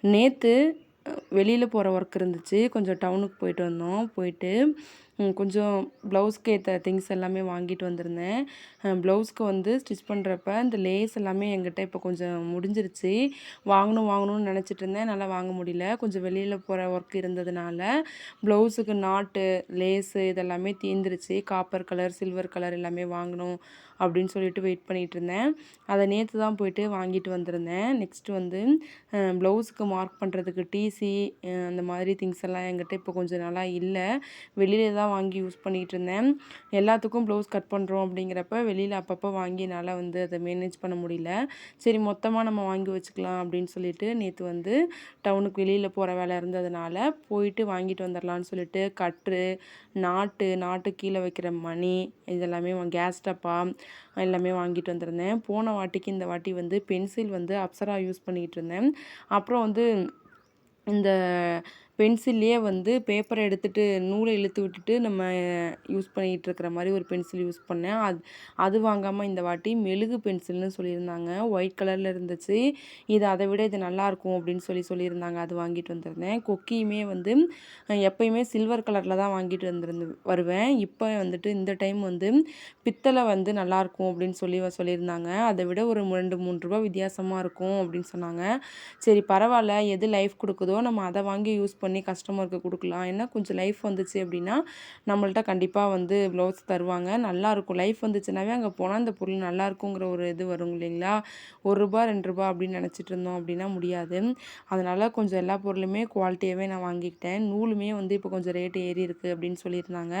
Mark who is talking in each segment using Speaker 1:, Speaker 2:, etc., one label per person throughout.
Speaker 1: நேற்று வெளியில் போகிற ஒர்க் இருந்துச்சு. கொஞ்சம் டவுனுக்கு போயிட்டு வந்தோம். போயிட்டு கொஞ்சம் ப்ளவுஸ்க்கு ஏற்ற திங்ஸ் எல்லாமே வாங்கிட்டு வந்திருந்தேன். ப்ளவுஸ்க்கு வந்து ஸ்டிச் பண்ணுறப்ப இந்த லேஸ் எல்லாமே என்கிட்ட இப்போ கொஞ்சம் முடிஞ்சிருச்சு. வாங்கணும் வாங்கணும்னு நினச்சிட்டு இருந்தேன். நல்லா வாங்க முடியல. கொஞ்சம் வெளியில் போகிற ஒர்க் இருந்ததுனால ப்ளவுஸுக்கு நாட்டு லேஸு இதெல்லாமே தீந்துருச்சு. காப்பர் கலர் சில்வர் கலர் எல்லாமே வாங்கணும் அப்படின்னு சொல்லிட்டு வெயிட் பண்ணிகிட்டு இருந்தேன். அதை நேற்று தான் போயிட்டு வாங்கிட்டு வந்திருந்தேன். நெக்ஸ்ட்டு வந்து ப்ளவுஸுக்கு மார்க் பண்ணுறதுக்கு டிசி அந்த மாதிரி திங்ஸ் எல்லாம் என்கிட்ட இப்போ கொஞ்சம் நல்லா இல்லை. வெளியில தான் வாங்கி யூஸ் பண்ணிகிட்டு இருந்தேன் எல்லாத்துக்கும் ப்ளவுஸ் கட் பண்ணுறோம் அப்படிங்கிறப்ப வெளியில் அப்பப்போ வாங்கி என்னால் வந்து அதை மேனேஜ் பண்ண முடியல. சரி மொத்தமாக நம்ம வாங்கி வச்சுக்கலாம் அப்படின்னு சொல்லிட்டு நேற்று வந்து டவுனுக்கு வெளியில் போகிற வேலை இருந்ததுனால போயிட்டு வாங்கிட்டு வந்துடலான்னு சொல்லிட்டு கட்ரு நாட்டு நாட்டு கீழே வைக்கிற மணி இதெல்லாமே கேஸ் டப்பா எல்லாமே வாங்கிட்டு வந்திருந்தேன். போன வாட்டிக்கு இந்த வாட்டி வந்து பென்சில் வந்து அப்சரா யூஸ் பண்ணிகிட்டு இருந்தேன் அப்புறம் வந்து இந்த பென்சில்லையே வந்து பேப்பரை எடுத்துகிட்டு நூலை இழுத்து விட்டுட்டு நம்ம யூஸ் பண்ணிகிட்டு இருக்கிற மாதிரி ஒரு பென்சில் யூஸ் பண்ணேன். அது அது வாங்காமல் இந்த வாட்டி மெழுகு பென்சில்னு சொல்லியிருந்தாங்க. ஒயிட் கலரில் இருந்துச்சு. இது அதை விட இது நல்லாயிருக்கும் அப்படின்னு சொல்லி சொல்லியிருந்தாங்க. அது வாங்கிட்டு வந்திருந்தேன். கொக்கியுமே வந்து எப்பயுமே சில்வர் கலரில் தான் வாங்கிட்டு வந்திருந்து வருவேன். இப்போ வந்துட்டு இந்த டைம் வந்து பித்தளை வந்து நல்லாயிருக்கும் அப்படின்னு சொல்லி சொல்லியிருந்தாங்க. அதை விட ஒரு ரெண்டு மூணு ரூபா வித்தியாசமாக இருக்கும் அப்படின்னு சொன்னாங்க. சரி பரவாயில்ல. எது லைஃப் கொடுக்குதோ நம்ம அதை வாங்கி யூஸ் பண்ணி பண்ணி கஸ்டமருக்கு கொடுக்கலாம். ஏன்னா கொஞ்சம் லைஃப் வந்துச்சு அப்படின்னா நம்மள்ட்ட கண்டிப்பாக வந்து ப்ளவுஸ் தருவாங்க. நல்லாயிருக்கும் லைஃப் வந்துச்சுனாவே அங்கே போனால் அந்த பொருள் நல்லா இருக்குங்கிற ஒரு இது வரும் இல்லைங்களா? ஒரு ரூபா ரெண்டு ரூபா அப்படின்னு நினச்சிட்டு இருந்தோம் அப்படின்னா முடியாது. அதனால் கொஞ்சம் எல்லா பொருளுமே குவாலிட்டியாகவே நான் வாங்கிக்கிட்டேன். நூலுமே வந்து இப்போ கொஞ்சம் ரேட்டு ஏறி இருக்குது அப்படின்னு சொல்லியிருந்தாங்க.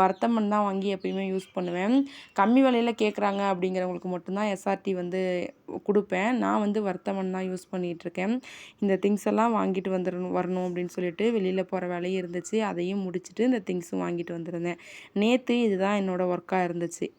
Speaker 1: வர்த்தமன் தான் வாங்கி எப்பயுமே யூஸ் பண்ணுவேன். கம்மி விலையில் கேட்குறாங்க அப்படிங்கிறவங்களுக்கு மட்டும்தான் எஸ்ஆர்டி வந்து கொடுப்பேன். நான் வந்து வர்த்தமன் தான் யூஸ் பண்ணிகிட்ருக்கேன். இந்த திங்ஸ் எல்லாம் வாங்கிட்டு வந்துடணும் வரணும் அப்படின்னு சொல்லிட்டு வெளியில் போகிற வேலையும் இருந்துச்சு. அதையும் முடிச்சுட்டு இந்த திங்ஸும் வாங்கிட்டு வந்திருந்தேன். நேற்று இதுதான் என்னோடய ஒர்க்காக இருந்துச்சு.